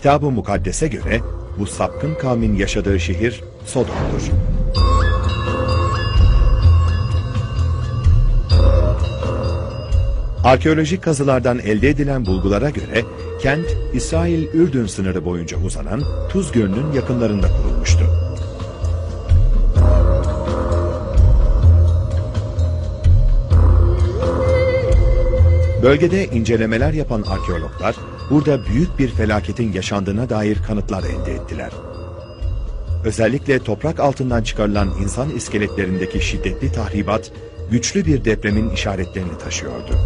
Kitab-ı Mukaddes'e göre bu sapkın kavmin yaşadığı şehir Sodom'dur. Arkeolojik kazılardan elde edilen bulgulara göre kent İsrail-Ürdün sınırı boyunca uzanan Tuz Gölü'nün yakınlarında kurulmuştu. Bölgede incelemeler yapan arkeologlar burada büyük bir felaketin yaşandığına dair kanıtlar elde ettiler. Özellikle toprak altından çıkarılan insan iskeletlerindeki şiddetli tahribat güçlü bir depremin işaretlerini taşıyordu.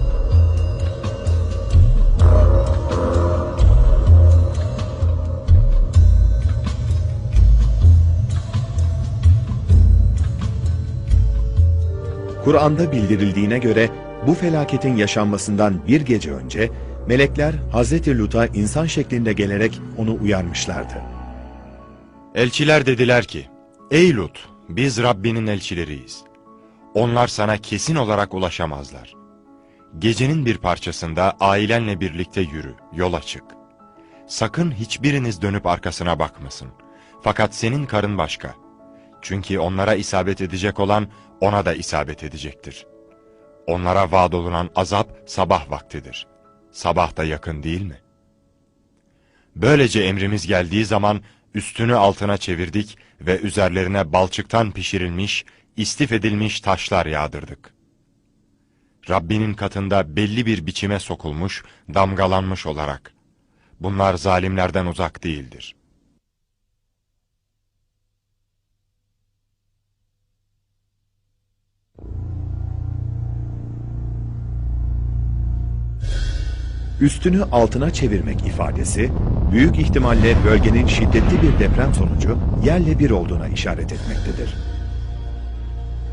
Kur'an'da bildirildiğine göre bu felaketin yaşanmasından bir gece önce melekler Hazreti Lut'a insan şeklinde gelerek onu uyarmışlardı. Elçiler dediler ki, Ey Lut, biz Rabbinin elçileriyiz. Onlar sana kesin olarak ulaşamazlar. Gecenin bir parçasında ailenle birlikte yürü, yola çık. Sakın hiçbiriniz dönüp arkasına bakmasın. Fakat senin karın başka. Çünkü onlara isabet edecek olan ona da isabet edecektir. Onlara vaad olunan azap sabah vaktidir. Sabah da yakın değil mi? Böylece emrimiz geldiği zaman üstünü altına çevirdik ve üzerlerine balçıktan pişirilmiş, istif edilmiş taşlar yağdırdık. Rabbinin katında belli bir biçime sokulmuş, damgalanmış olarak. Bunlar zalimlerden uzak değildir. Üstünü altına çevirmek ifadesi, büyük ihtimalle bölgenin şiddetli bir deprem sonucu yerle bir olduğuna işaret etmektedir.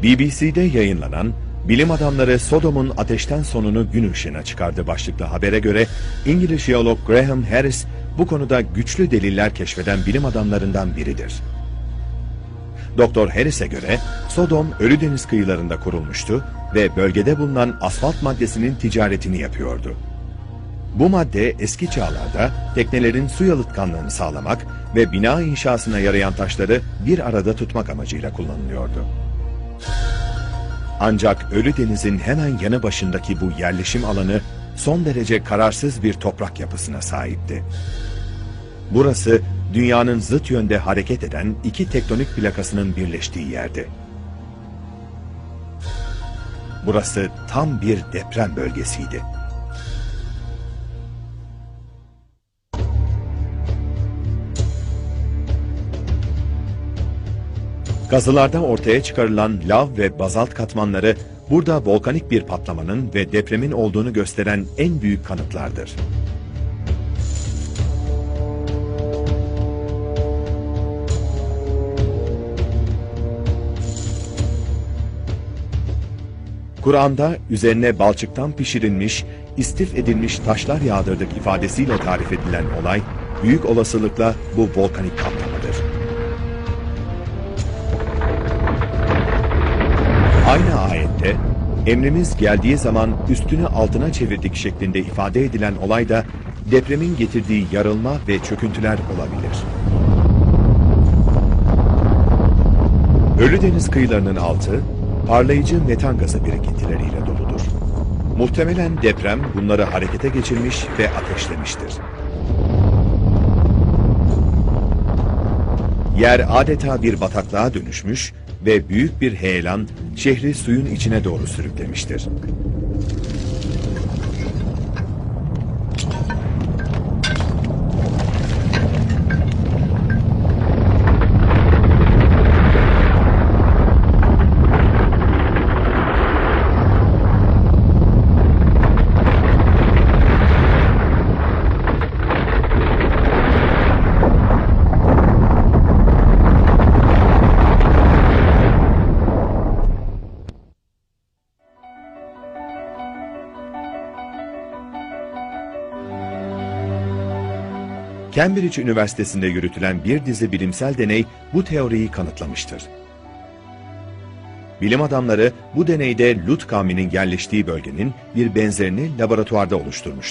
BBC'de yayınlanan Bilim adamları Sodom'un ateşten sonunu gün ışığına çıkardı başlıklı habere göre İngiliz jeolog Graham Harris bu konuda güçlü deliller keşfeden bilim adamlarından biridir. Doktor Harris'e göre Sodom Ölüdeniz kıyılarında kurulmuştu ve bölgede bulunan asfalt maddesinin ticaretini yapıyordu. Bu madde eski çağlarda teknelerin su yalıtkanlığını sağlamak ve bina inşasına yarayan taşları bir arada tutmak amacıyla kullanılıyordu. Ancak Ölüdeniz'in hemen yanı başındaki bu yerleşim alanı son derece kararsız bir toprak yapısına sahipti. Burası dünyanın zıt yönde hareket eden iki tektonik plakasının birleştiği yerdi. Burası tam bir deprem bölgesiydi. Kazılarda ortaya çıkarılan lav ve bazalt katmanları burada volkanik bir patlamanın ve depremin olduğunu gösteren en büyük kanıtlardır. Kur'an'da üzerine balçıktan pişirilmiş, istif edilmiş taşlar yağdırdık ifadesiyle tarif edilen olay, büyük olasılıkla bu volkanik patlamadır. Aynı ayette emrimiz geldiği zaman üstünü altına çevirdik şeklinde ifade edilen olay da depremin getirdiği yarılma ve çöküntüler olabilir. Ölüdeniz kıyılarının altı parlayıcı metan gazı birikintileriyle doludur. Muhtemelen deprem bunları harekete geçirmiş ve ateşlemiştir. Yer adeta bir bataklığa dönüşmüş ve büyük bir heyelan şehri suyun içine doğru sürüklemiştir. Cambridge Üniversitesi'nde yürütülen bir dizi bilimsel deney bu teoriyi kanıtlamıştır. Bilim adamları bu deneyde Lut kavminin yerleştiği bölgenin bir benzerini laboratuvarda oluşturmuşlar.